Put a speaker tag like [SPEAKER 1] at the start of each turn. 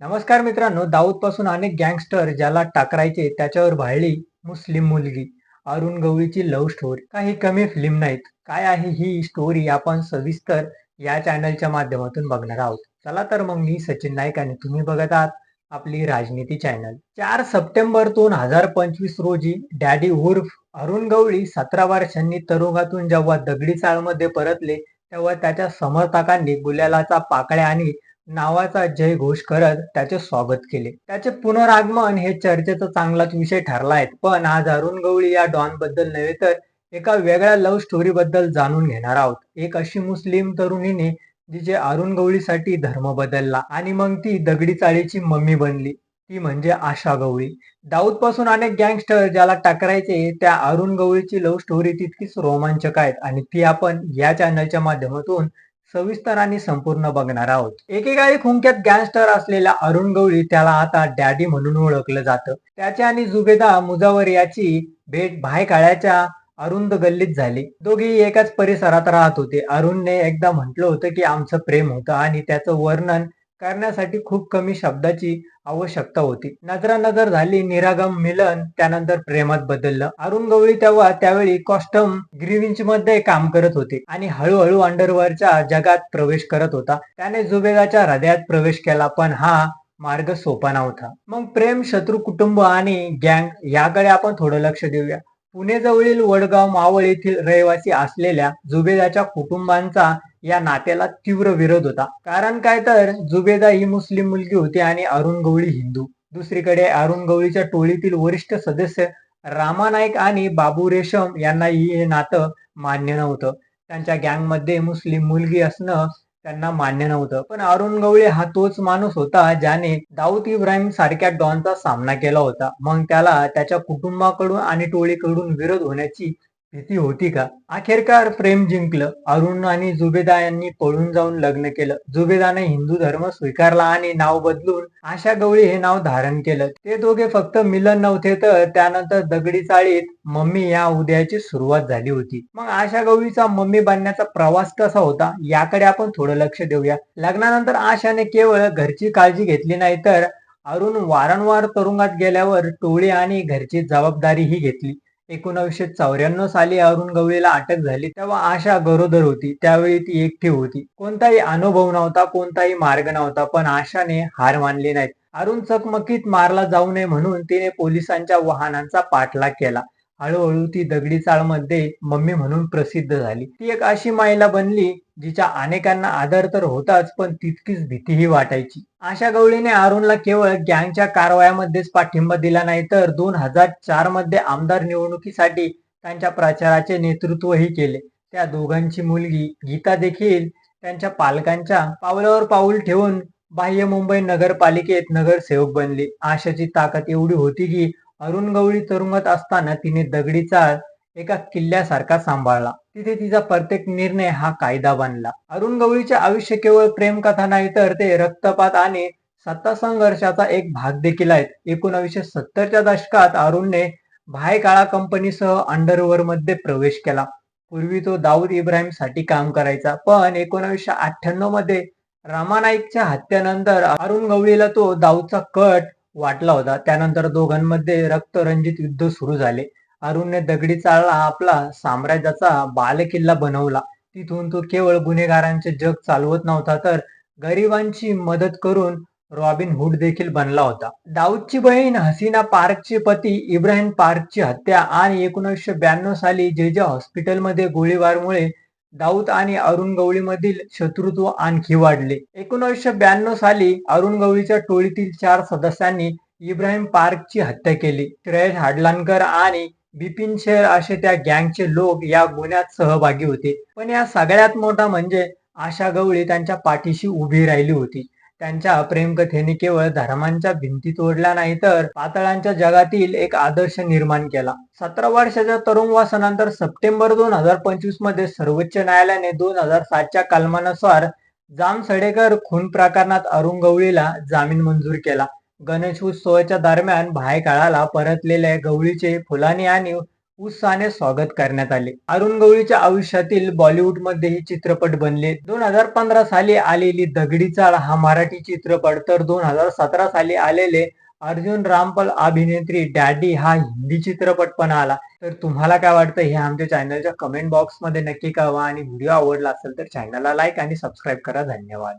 [SPEAKER 1] नमस्कार मित्रांनो दाऊदपासून अनेक गँगस्टर ज्याला टाकरायचे त्याच्यावर भाळली मुस्लिम मुलगी. अरुण गवळीची लव्ह स्टोरी. काही कमी फिल्म नाहीत. काय आहे ही स्टोरी आपण सविस्तर या चॅनलच्या माध्यमातून बघणार आहोत. चला तर मग मी सचिन नाईक आणि तुम्ही बघत आहात आपली राजनीती चॅनल. चार सप्टेंबर दोन हजार पंचवीस रोजी डॅडी उर्फ अरुण गवळी सतरा वर्षांनी तरुंगातून जेव्हा दगडी चाळमध्ये परतले तेव्हा त्याच्या समर्थकांनी गुलालाचा पाकळ्या आणि नावाचा जय घोष करत त्याचे स्वागत केले. त्याचे पुनरागमन हे चर्चेचा चांगलाच विषय ठरला आहे. पण आज अरुण गवळी या डॉनबद्दल नव्हे तर एका वेगळ्या लव्ह स्टोरी बद्दल जाणून घेणार आहोत. एक अशी मुस्लिम तरुणीने जिचे अरुण गवळीसाठी धर्म बदलला आणि मग ती दगडी चाळीची मम्मी बनली. ती म्हणजे आशा गवळी. दाऊदपासून अनेक गँगस्टर ज्याला टकरायचे त्या अरुण गवळीची लव्ह स्टोरी तितकीच रोमांचक आहेत. आणि ती आपण या चॅनलच्या माध्यमातून सविस्तर आणि संपूर्ण बघणार आहोत. एकेकाळी खुंक्यात गँगस्टर असलेल्या अरुण गवळी त्याला आता डॅडी म्हणून ओळखलं जातं. त्याचे आणि जुबेदा मुजावर याची भेट भायकाळ्याच्या अरुंद गल्लीत झाली. दोघेही एकाच परिसरात राहत होते. अरुणने एकदा म्हटलं होतं की आमचं प्रेम होतं आणि त्याचं वर्णन करण्यासाठी खूप कमी शब्दाची आवश्यकता होती. नजरा नजर झाली निरागम मिलन त्यानंतर प्रेमात बदललं. अरुण गवळी तेव्हा त्यावेळी कॉस्टम ग्रीविंच मध्ये काम करत होते आणि हळूहळू अंडरवरच्या जगात प्रवेश करत होता. त्याने जुबेदाच्या हृदयात प्रवेश केला पण हा मार्ग सोपा नव्हता. मग प्रेम शत्रू कुटुंब आणि गँग याकडे आपण थोडं लक्ष देऊया. पुणेजवळील वडगाव मावळ येथील रहिवासी असलेल्या जुबेदाच्या कुटुंबांचा या नात्याला तीव्र विरोध होता. कारण काय तर जुबेदा ही मुस्लिम मुलगी होती आणि अरुण गवळी हिंदू. दुसरीकडे अरुण गवळीच्या टोळीतील वरिष्ठ सदस्य रामा नाईक आणि बाबू रेशम यांना हे नातं मान्य नव्हतं. त्यांच्या गँगमध्ये मुस्लिम मुलगी असणं त्यांना मान्य नव्हतं. पण अरुण गवळी हा तोच माणूस होता ज्याने दाऊद इब्राहिम सारख्या डॉनचा सामना केला होता. मग त्याला त्याच्या कुटुंबाकडून आणि टोळीकडून विरोध होण्याची भीती होती का? अखेरकार प्रेम जिंकलं. अरुण आणि जुबेदा यांनी पळून जाऊन लग्न केलं. जुबेदाने हिंदू धर्म स्वीकारला आणि नाव बदलून आशा गवळी हे नाव धारण केलं. ते दोघे फक्त मिलन नव्हते तर त्यानंतर दगडी चाळीत मम्मी या उद्याची सुरुवात झाली होती. मग आशा गवळीचा मम्मी बनण्याचा प्रवास कसा होता? याकडे आपण थोडं लक्ष देऊया. लग्नानंतर आशाने केवळ घरची काळजी घेतली नाही तर अरुण वारंवार तुरुंगात गेल्यावर टोळी आणि घरची जबाबदारीही घेतली. एकोणविशे चौऱ्याण्णव साली अरुण गवळीला अटक झाली. तेव्हा आशा गरोदर होती. त्यावेळी ती एकटी होती. कोणताही अनुभव नव्हता कोणताही मार्ग नव्हता. पण आशाने हार मानली नाही अरुण चकमकीत मारला जाऊ नये म्हणून तिने पोलिसांच्या वाहनांचा पाठलाग केला. हळूहळू ती दगडी चाळमध्ये मम्मी म्हणून प्रसिद्ध झाली. ती एक अशी महिला बनली जिच्या अनेकांना आदर तर होताच पण तितकीच भीतीही वाटायची. आशा गवळीने अरुणला केवळ गँगच्या कारवायामध्येच पाठिंबा दिला नाही तर दोन हजार चारमध्ये आमदार निवडणुकीसाठी त्यांच्या प्रचाराचे नेतृत्वही केले. त्या दोघांची मुलगी गीता देखील त्यांच्या पालकांच्या पावलावर पाऊल ठेवून बाह्य मुंबई नगरपालिकेत नगरसेवक बनली. आशाची ताकद एवढी होती की अरुण गवळी तुरुंगात असताना तिने दगडी चाळ एका किल्ल्यासारखा सांभाळला. तिथे तिचा प्रत्येक निर्णय हा कायदा बनला. अरुण गवळीचे आयुष्य केवळ प्रेमकथा नाही तर ते रक्तपात आणि सत्ता संघर्षाचा एक भाग देखील आहेत. एकोणीसशे सत्तरच्या दशकात अरुणने भाय काळा कंपनीसह अंडरओवर मध्ये प्रवेश केला. पूर्वी तो दाऊद इब्राहिमसाठी काम करायचा पण एकोणीसशे अठ्ठ्याण्णवमध्ये रामानाईकच्या हत्येनंतर अरुण गवळीला तो दाऊदचा कट वाटला होता. त्यानंतर दोघांमध्ये रक्तरंजित युद्ध सुरू झाले. अरुणने दगडी चाळला आपला साम्राज्याचा बालकिल्ला बनवला. तिथून तो केवळ गुन्हेगारांचे जग चालवत नव्हता तर गरिबांची मदत करून रॉबिन हुड देखील बनला होता. दाऊदची बहीण हसीना पार्कचे पती इब्राहिम पार्कची हत्या आणि एकोणीसशे ब्याण्णव साली जे जे हॉस्पिटलमध्ये गोळीबारमुळे दाऊद आणि अरुण गवळी मधील शत्रुत्व आणखी वाढले. एकोणीसशे ब्याण्णव साली अरुण गवळीच्या टोळीतील चार सदस्यांनी इब्राहिम पार्कची हत्या केली. श्रेयस हाडलानकर आणि बिपिन शेर असे त्या गँगचे लोक या गुन्ह्यात सहभागी होते. पण या सगळ्यात मोठा म्हणजे आशा गवळी त्यांच्या पाठीशी उभी राहिली होती. त्यांच्या प्रेमकथेने केवळ धर्मांच्या भिंती तोडल्या नाही तर पातळांच्या जगातील एक आदर्श निर्माण केला. सतरा वर्षाच्या तरुणवासानंतर सप्टेंबर दोन हजार पंचवीसमध्ये सर्वोच्च न्यायालयाने दोन हजार सातच्या कलमानुसार जाम सडेकर खून प्रकरणात अरुण गवळीला जामीन मंजूर केला. गणेश उत्सवाच्या दरम्यान भायकाळाला परतलेल्या गवळीचे फुलानी आणि उत्साहाने स्वागत करण्यात आले. अरुण गवळीच्या आयुष्यातील बॉलिवूडमध्येही चित्रपट बनले. दोन हजार पंधरा साली आलेली दगडी चाळ हा मराठी चित्रपट. तर दोन हजार सतरा साली आलेले अर्जुन रामपाल अभिनेत्री डॅडी हा हिंदी चित्रपट पण आला. तर तुम्हाला काय वाटतं? हे आमच्या चॅनलच्या कमेंट बॉक्समध्ये नक्की कळवा. आणि व्हिडिओ आवडला असेल तर चॅनलला लाईक आणि सबस्क्राईब करा. धन्यवाद.